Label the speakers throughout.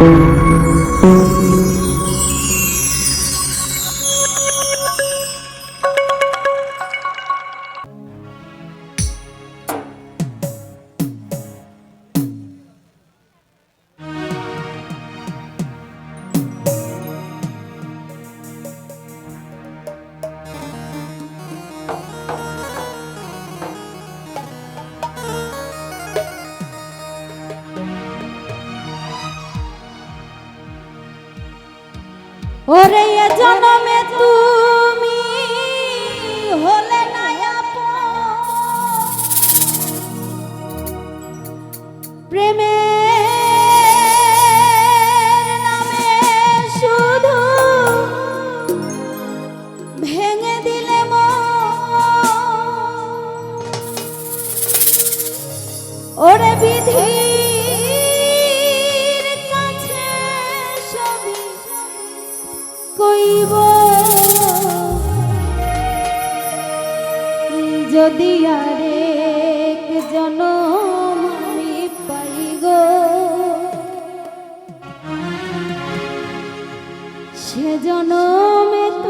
Speaker 1: Thank you. বিধি যদি আরেক জনম আমি পাই গো সে জনমে তো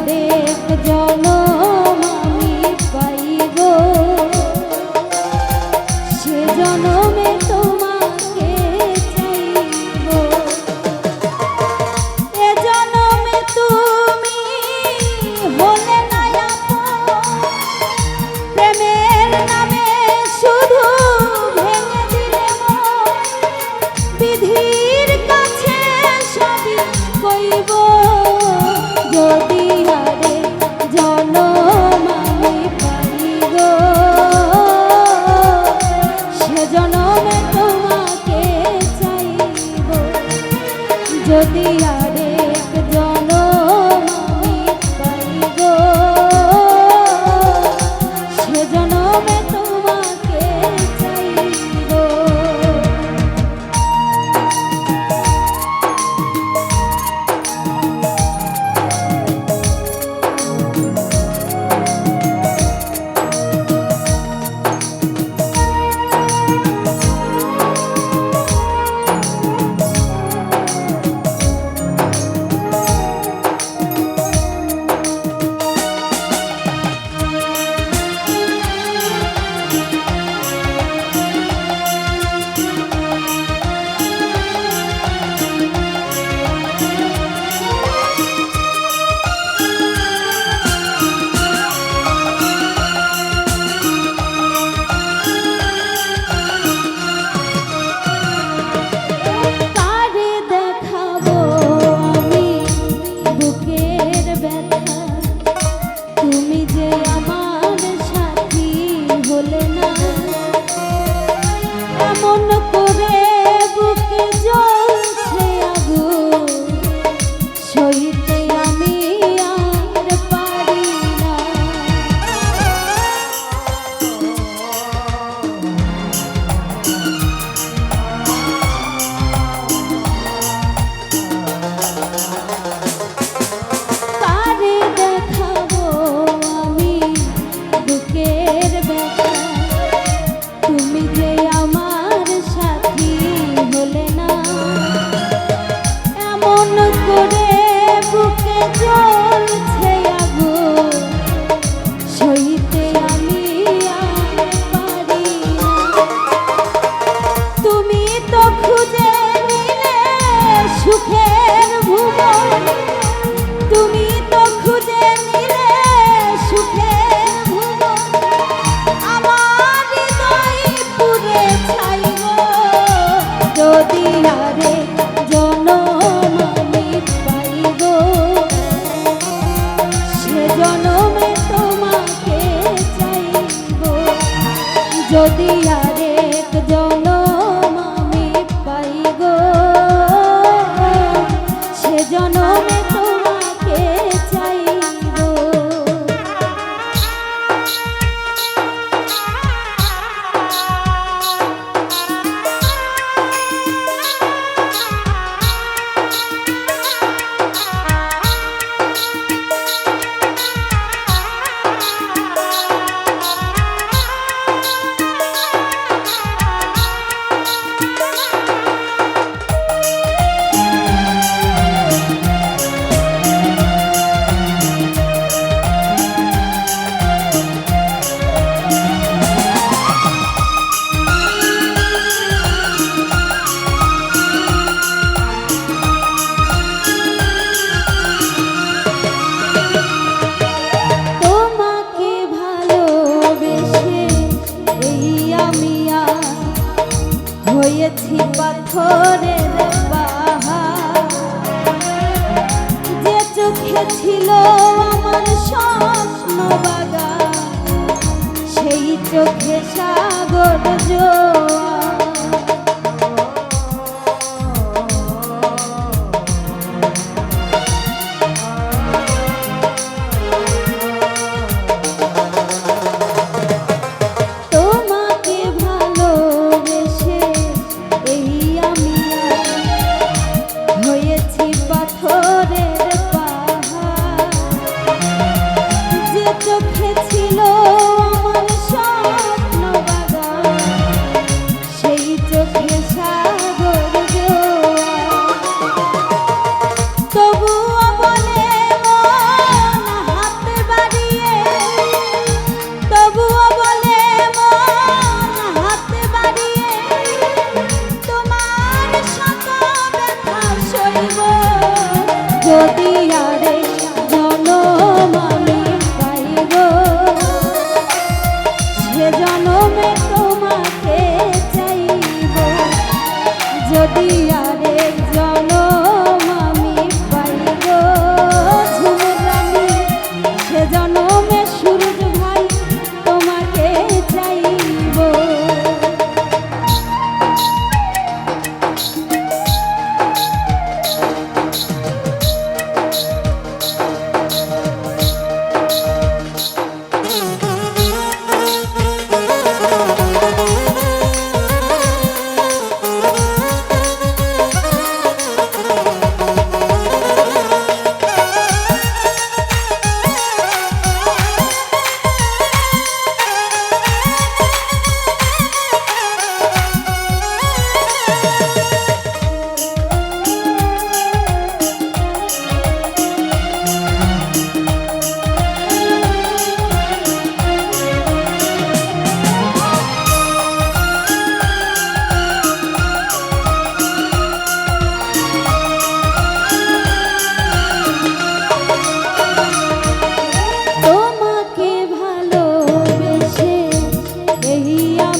Speaker 1: দিয়া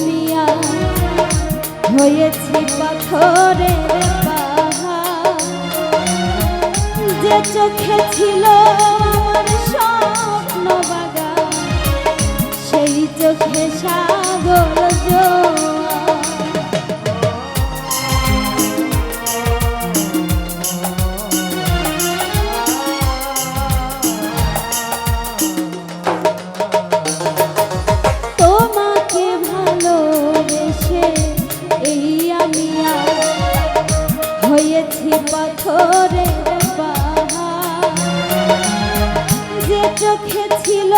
Speaker 1: শুনিয়া হয়েছে পাথরের যে চোখে ছিল স্বপ্ন বাগা সেই চোখে সাগর জোর চোখে ছিল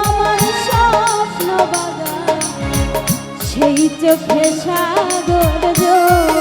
Speaker 1: আমার স্বপ্ন সেই চোখে সাগর জোর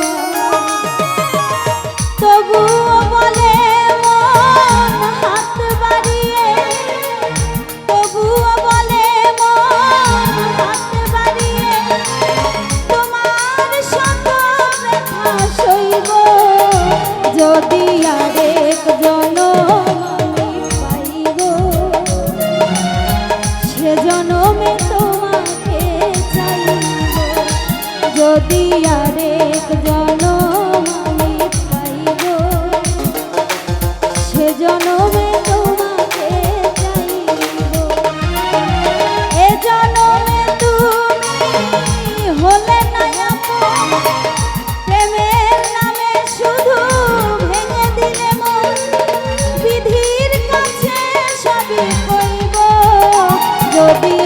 Speaker 1: be